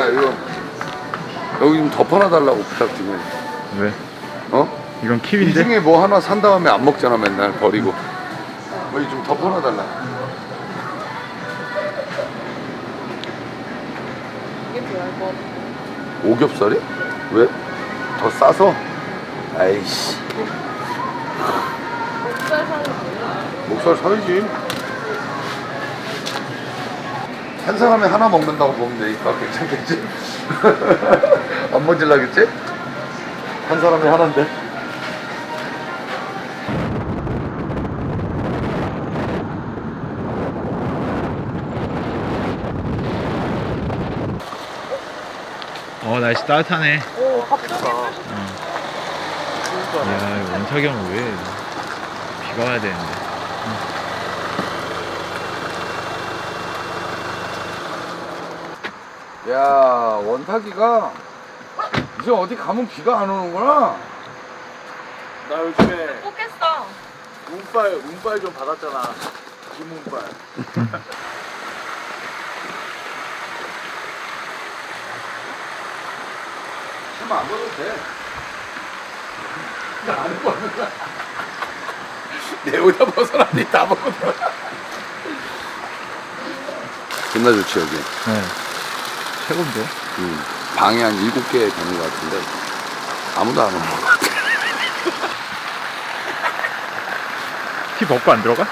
야 이거 여기 좀 덮어놔 달라고 부탁 좀 해. 왜? 어? 이건 이 킵인데? 중에 뭐 하나 산 다음에 안 먹잖아 맨날 버리고. 여기 좀 덮어놔 달라. 이게 것 같아. 오겹살이? 왜? 더 싸서? 아이씨. 목살 사는 거야. 목살 사야지. 한 사람이 하나 먹는다고 보면 되니까 괜찮겠지? 안 모질라겠지? 한 사람이 하나인데. 어 날씨 따뜻하네 오, 갑자기 야 이거 원탁이 형은 왜 비가 와야 되는데 야 원탁이가 이제 어디 가면 비가 안 오는구나. 나 요즘에 뽑겠어. 운빨 운빨 좀 받았잖아. 김운빨. 하면 안 먹어도 돼. 나안 먹는 거야. 내 옷에 벗어났니 다 먹고 들어. 존나 좋지 여기. 네 최고인데? 음, 방에 한 일곱 개 되는 것 같은데 아무도 안 오는 것 같아. 키 벗고 안 들어가?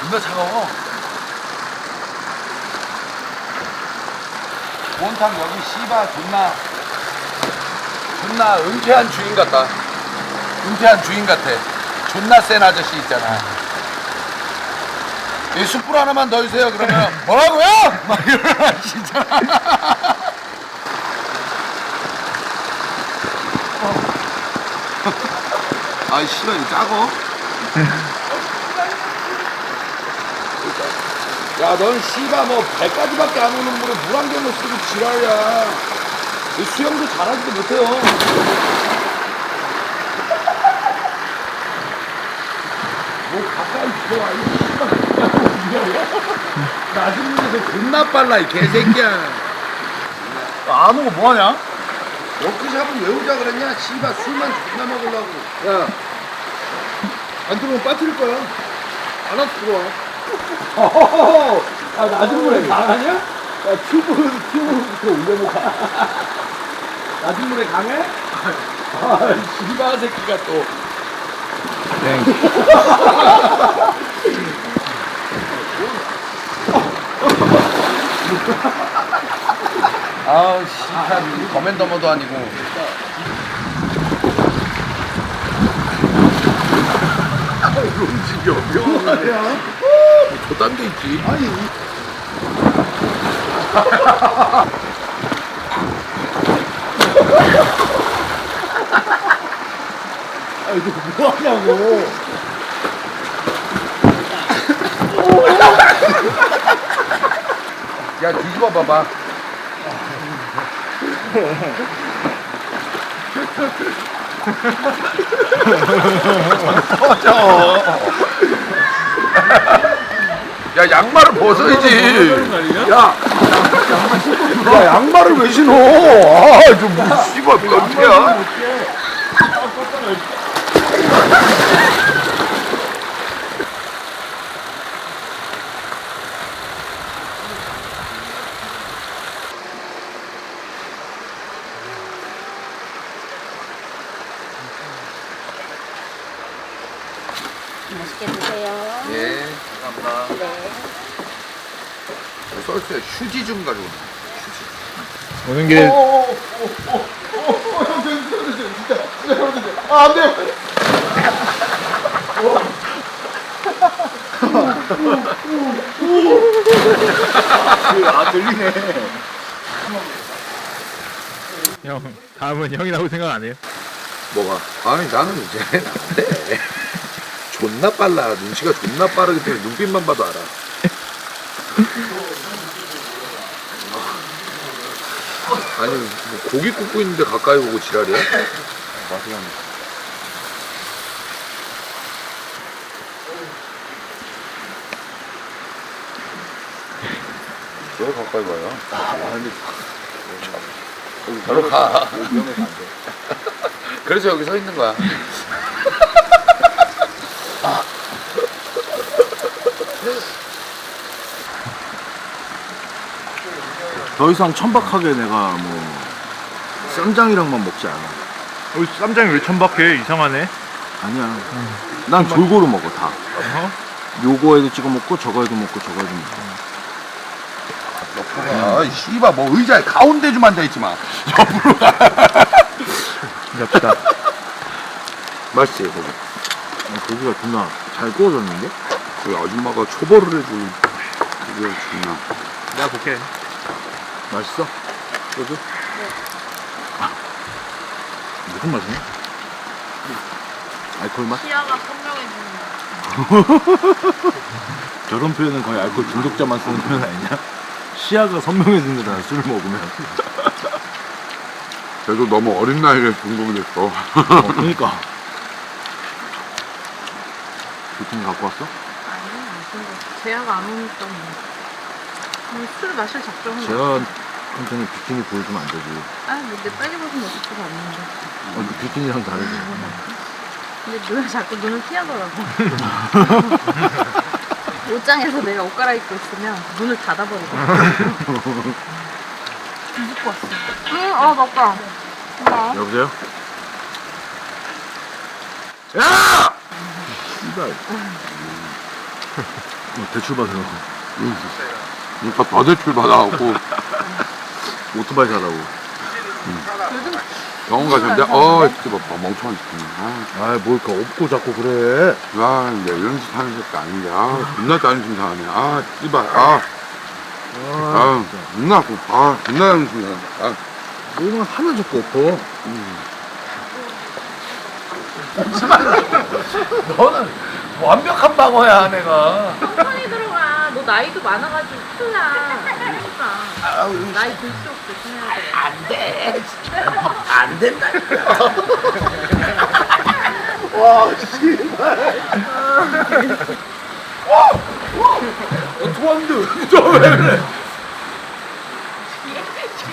존나 차가워. 원탕 여기 씨바 존나 존나 은퇴한 주인 같다. 은퇴한 주인 같아. 존나 센 아저씨 있잖아. 이 숯불 하나만 더 주세요. 그러면 뭐라고요? 막 이러나 진짜. 아이 씨발 이거 작어. 야, 넌 씨가 뭐 배까지밖에 안 오는 물에 물안경을 쓰고 지랄이야. 너 수영도 잘하지도 못해요. 뭐 가까이 들어와, 이. 낮은 물에서 존나 빨라, 이 개새끼야. 안 오고 뭐 하냐? 워크샵은 왜 오자 그랬냐? 씨발 술만 존나 먹으려고. 야, 안 들어오면 빠뜨릴 거야. 알아서 들어와. 아 낮은 물에 강하냐? 야 튜브 튜브부터 올려놓고. 낮은 물에 강해? 아, 씨발 새끼가 또. 네 아우 씨발 더맨더머도 아니고. 움직여. 명하냐 저딴 데 있지. 아니 아 이거 뭐 하냐고. 야 뒤집어 봐봐. 야 양말을 벗어야지. 야, 야 양말을 왜 신어? 아좀 뭐, 씨발 변태야 맛있게 드세요. 예 감사합니다 네. 써있어요 휴지 좀 가지고 오는 길에 아 안돼. 아 들리네. 형 다음은 형이라고 생각 안 해요? 뭐가? 아니 나는 이제 안 돼 존나 빨라 눈치가 존나 빠르기 때문에 눈빛만 봐도 알아 아니 뭐 고기 굽고 있는데 가까이 보고 지랄이야? 맛이 안 왜 가까이 봐요? 아니 바로 가. 그래서 여기 서 있는 거야. 더 이상 천박하게 내가 뭐 쌈장이랑만 먹지 않아. 어, 쌈장이 왜 천박해? 이상하네. 아니야. 난 골고루 먹어 다. 어? 요거에도 찍어 먹고 저거에도 먹고 저거에도 먹고. 아, 씨발 뭐 의자에 가운데 좀 앉아 있지 마. 옆으로 가. 엽시다. 맛있지 거기. 어, 고기가 존나 잘 구워졌는데? 그 아줌마가 초벌을 해주는 그게 존나. 내가 볼게. 맛있어? 소주? 무슨 맛이냐? 알콜 맛? 시야가 선명해지는 저런 표현은 거의 알콜 중독자만 쓰는 표현 아니냐? 시야가 선명해진다잖아 술 먹으면 그래도 너무 어린 나이에 중독됐어. 어, 그러니까 비킨 갖고 왔어? 아니, 안쓴 거. 제아가 안 오니까 뭐. 뭐, 술 마실 작정은 제가 한테는 비키니 보여주면 안 되지 아니, 뭐내 빨리 벗은 모습도 봤는데. 어, 근데 비키니랑 다르지 근데 누가 자꾸 눈을 피하더라고. 옷장에서 내가 옷 갈아입고 있으면 문을 닫아버리고. 뒤집고 왔어. 응, 아, 맞다. 나. 여보세요? 야! 씨발 어, 대출 받으라고 그러니까 더 대출 받아갖고 오토바이 사라고 요즘 병원 가셨는데 어 진짜 봐 멍청한 새끼. 아, 이렇게 없고 자꾸 그래 아 이제 이런 짓 하는 새끼 아닌데 아 존나 짜증 나네. 아 씨발 아. 아, 존나 아프. 아, 존나 짜증 나네. 아, 뭐만 하면 자꾸 엎어 너는 완벽한 방어야 내가. 천천히 들어가. 너 나이도 많아가지고 큰일 나. 그러니까. 나이 들수록 조심해야 돼. 안 된다. 토한데 저왜 그래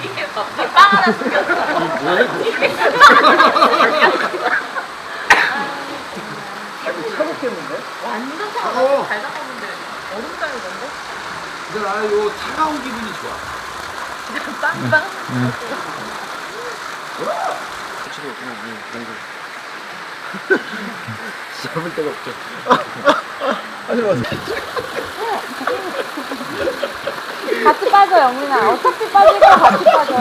뒤에 갑자기 빵 하나 숨겼어. 완전 차가워. 잘 담았는데 얼음 따위던데? 근데 나요 차가운 기분이 좋아. 빵빵. 잡을 데가 없죠 같이 빠져 영민아. 어차피 빠질 거 같이 빠져.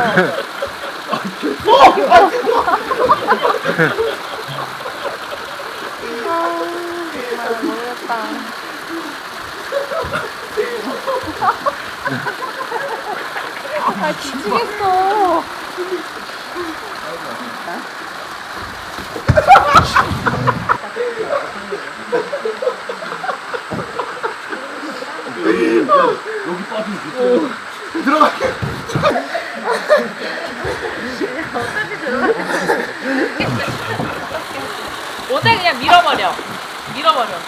아, 정말 모르겠다. 아, 지치겠어. 못해 그냥 밀어버려. 밀어버려.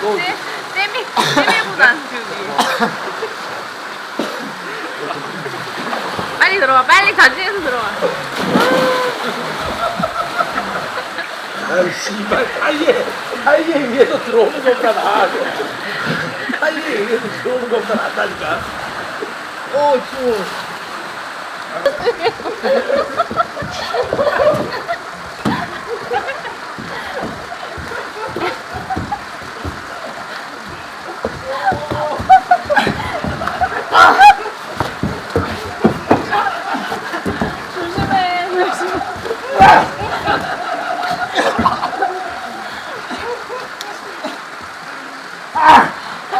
그기. 빨리 들어와. 빨리 자진해서 들어와. 아이 씨발 타이에 위에서 들어오는 것보다 나아 타이에 위에서 들어오는 것보다 낫다니까 어 추워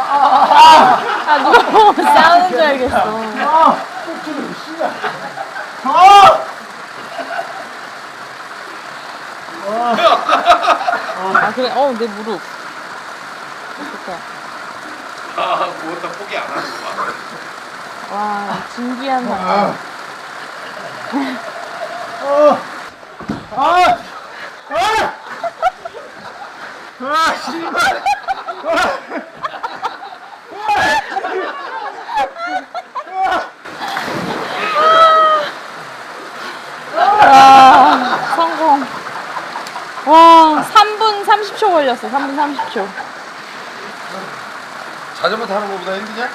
아, 싸우는 줄 알겠어. 아 꼭지를 씨발 아 아, 그래? 어, 내 무릎. 좋다. 아, 무엇도 포기 안 하는 거 와, 진기한 나. 와, 성공. 와, 3분 30초 걸렸어. 3분 30초. 자전거 타는 거보다 힘드냐?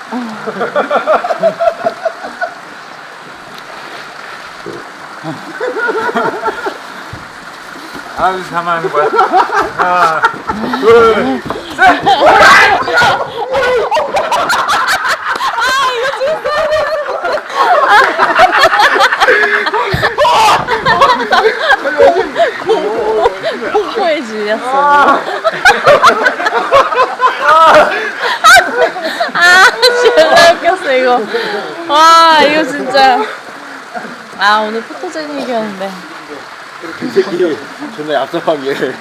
아, 사만 하는 거야? 공포에 질렸어. 아, 진짜 웃겼어, 이거. 와, 이거 진짜. 아, 오늘 포토제닉이었는데. 이 새끼 존나 얍삽하게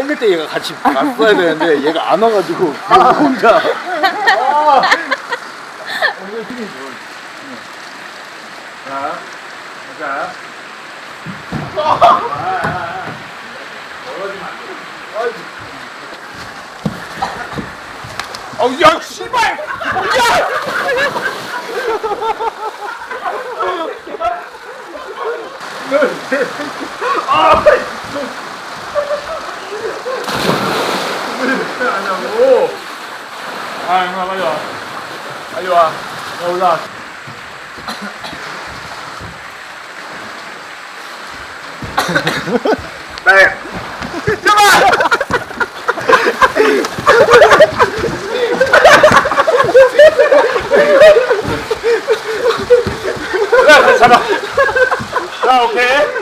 헬멧 때 얘가 같이 갔어야 되는데 얘가 안 와가지고 그냥 혼자 자, 자. 어우 야 씨발 아니냐고. 아, 형아, 빨리 와. 빨리 와. 야, 올라. 자, 오케이.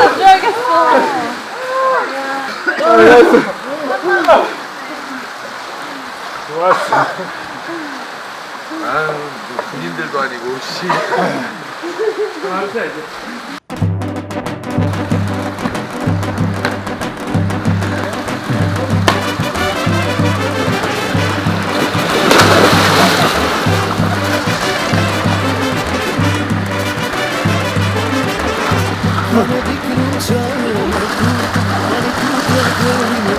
안줘야겠어. 아유, 뭐 군인들도 아니고, 씨. 어디 근처에 난 그대를